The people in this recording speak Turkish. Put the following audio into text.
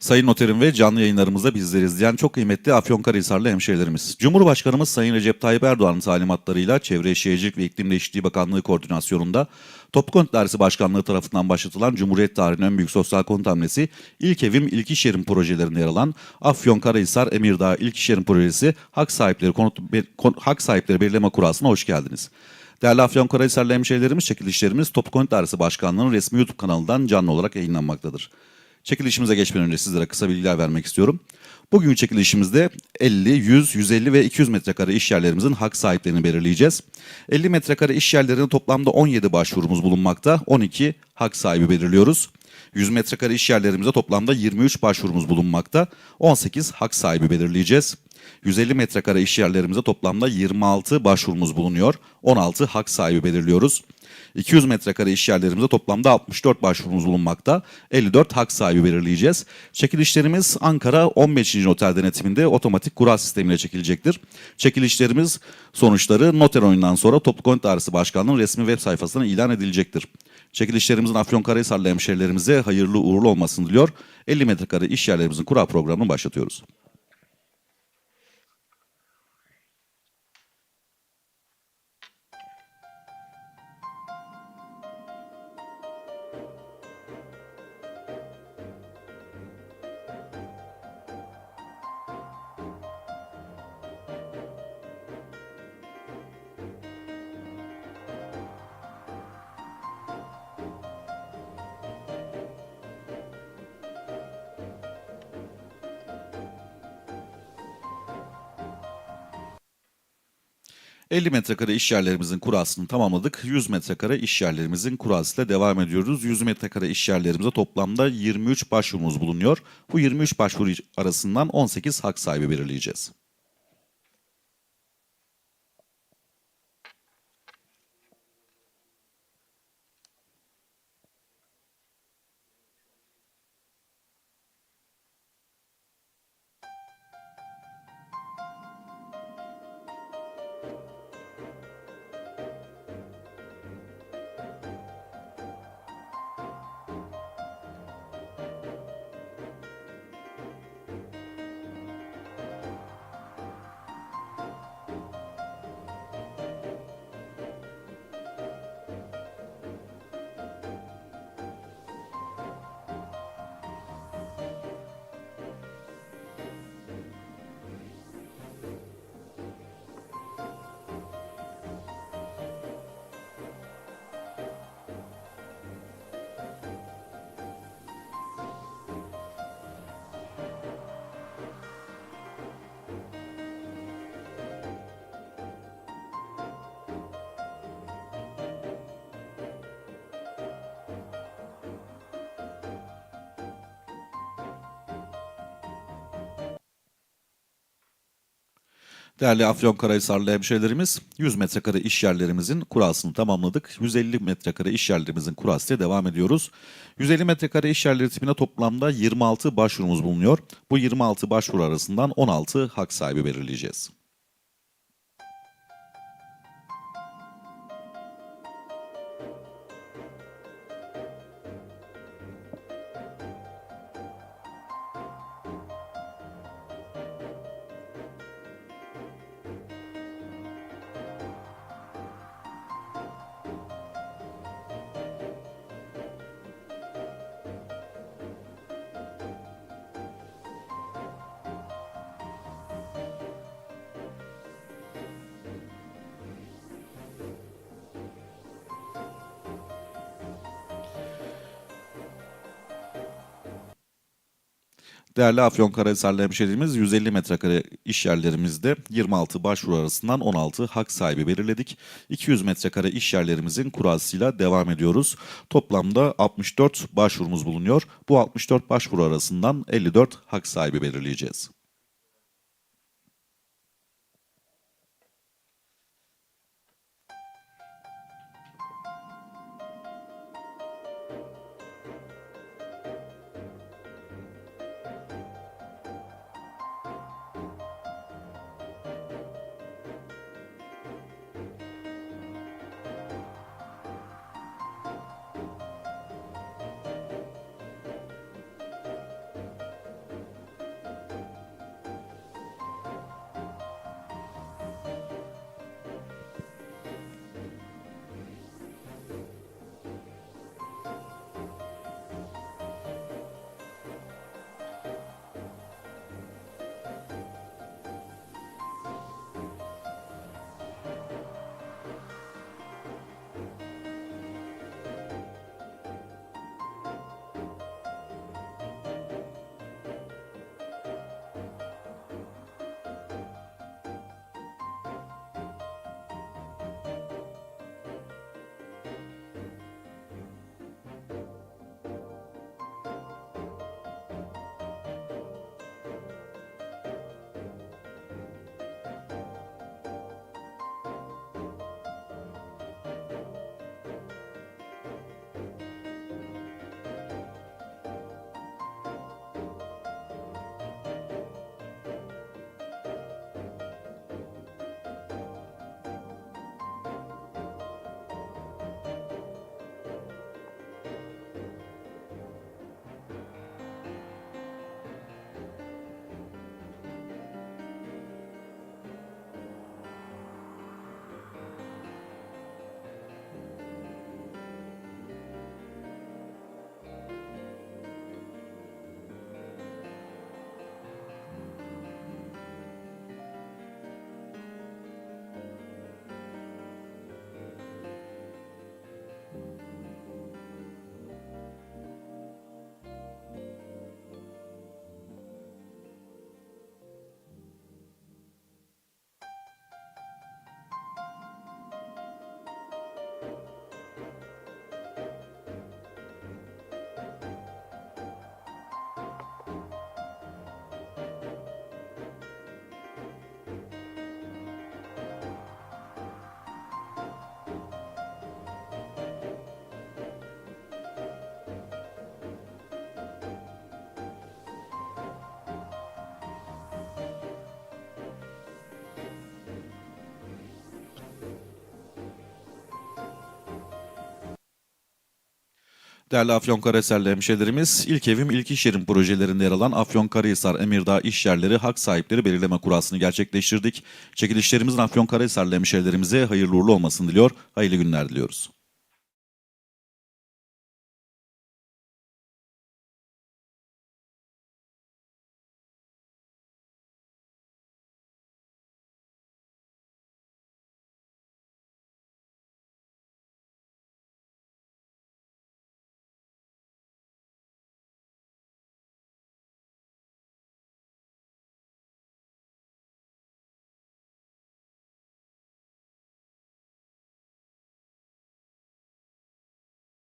Sayın Noterim ve canlı yayınlarımızda bizleri izleyen çok kıymetli Afyonkarahisarlı hemşehrilerimiz. Cumhurbaşkanımız Sayın Recep Tayyip Erdoğan'ın talimatlarıyla Çevre Şehircilik ve İklim Değişikliği Bakanlığı koordinasyonunda Toplu Konut Dairesi Başkanlığı tarafından başlatılan Cumhuriyet tarihinin en büyük sosyal konut hamlesi İlk Evim İlk İş Yerim projelerinde yer alan Afyonkarahisar Emirdağ İlk İş Yerim projesi hak sahipleri konut kon- hak sahipleri belirleme kurasına hoş geldiniz. Değerli Afyonkarahisarlı hemşehrilerimiz, çekilişlerimiz Toplu Konut Dairesi Başkanlığı'nın resmi YouTube kanalından canlı olarak yayınlanmaktadır. Çekilişimize geçmeden önce sizlere kısa bilgiler vermek istiyorum. Bugün çekilişimizde 50, 100, 150 ve 200 metrekare iş yerlerimizin hak sahiplerini belirleyeceğiz. 50 metrekare iş yerlerine toplamda 17 başvurumuz bulunmakta. 12 hak sahibi belirliyoruz. 100 metrekare iş yerlerimize toplamda 23 başvurumuz bulunmakta. 18 hak sahibi belirleyeceğiz. 150 metrekare iş yerlerimize toplamda 26 başvurumuz bulunuyor. 16 hak sahibi belirliyoruz. 200 metrekare iş yerlerimize toplamda 64 başvurumuz bulunmakta. 54 hak sahibi belirleyeceğiz. Çekilişlerimiz Ankara 15. Noter denetiminde otomatik kura sistemiyle çekilecektir. Çekilişlerimiz sonuçları noter oyundan sonra Toplu Konut Dairesi Başkanlığı'nın resmi web sayfasına ilan edilecektir. Çekilişlerimizin Afyonkarahisarlı hemşehrilerimize hayırlı uğurlu olmasını diliyor. 50 metrekare iş yerlerimizin kura programını başlatıyoruz. ...50 metrekare iş yerlerimizin kurasını tamamladık. 100 metrekare iş yerlerimizin kurasıyla devam ediyoruz. 100 metrekare iş yerlerimize toplamda 23 başvurumuz bulunuyor. Bu 23 başvuru arasından 18 hak sahibi belirleyeceğiz. Değerli Afyonkarahisarlı hemşehrilerimiz, 100 metrekare iş yerlerimizin kurasını tamamladık. 150 metrekare iş yerlerimizin kurasıyla devam ediyoruz. 150 metrekare iş yerleri tipine toplamda 26 başvurumuz bulunuyor. Bu 26 başvuru arasından 16 hak sahibi belirleyeceğiz. Değerli Afyonkarahisarlı hemşehrilerimiz 150 metrekare iş yerlerimizde 26 başvuru arasından 16 hak sahibi belirledik. 200 metrekare iş yerlerimizin kurasıyla devam ediyoruz. Toplamda 64 başvurumuz bulunuyor. Bu 64 başvuru arasından 54 hak sahibi belirleyeceğiz. Değerli Afyonkarahisarlı hemşehrilerimiz, ilk evim ilk iş yerim projelerinde yer alan Afyonkarahisar Emirdağ iş yerleri hak sahipleri belirleme kurasını gerçekleştirdik. Çekilişlerimizin Afyonkarahisarlı hemşehrilerimize hayırlı uğurlu olmasını diliyor, hayırlı günler diliyoruz.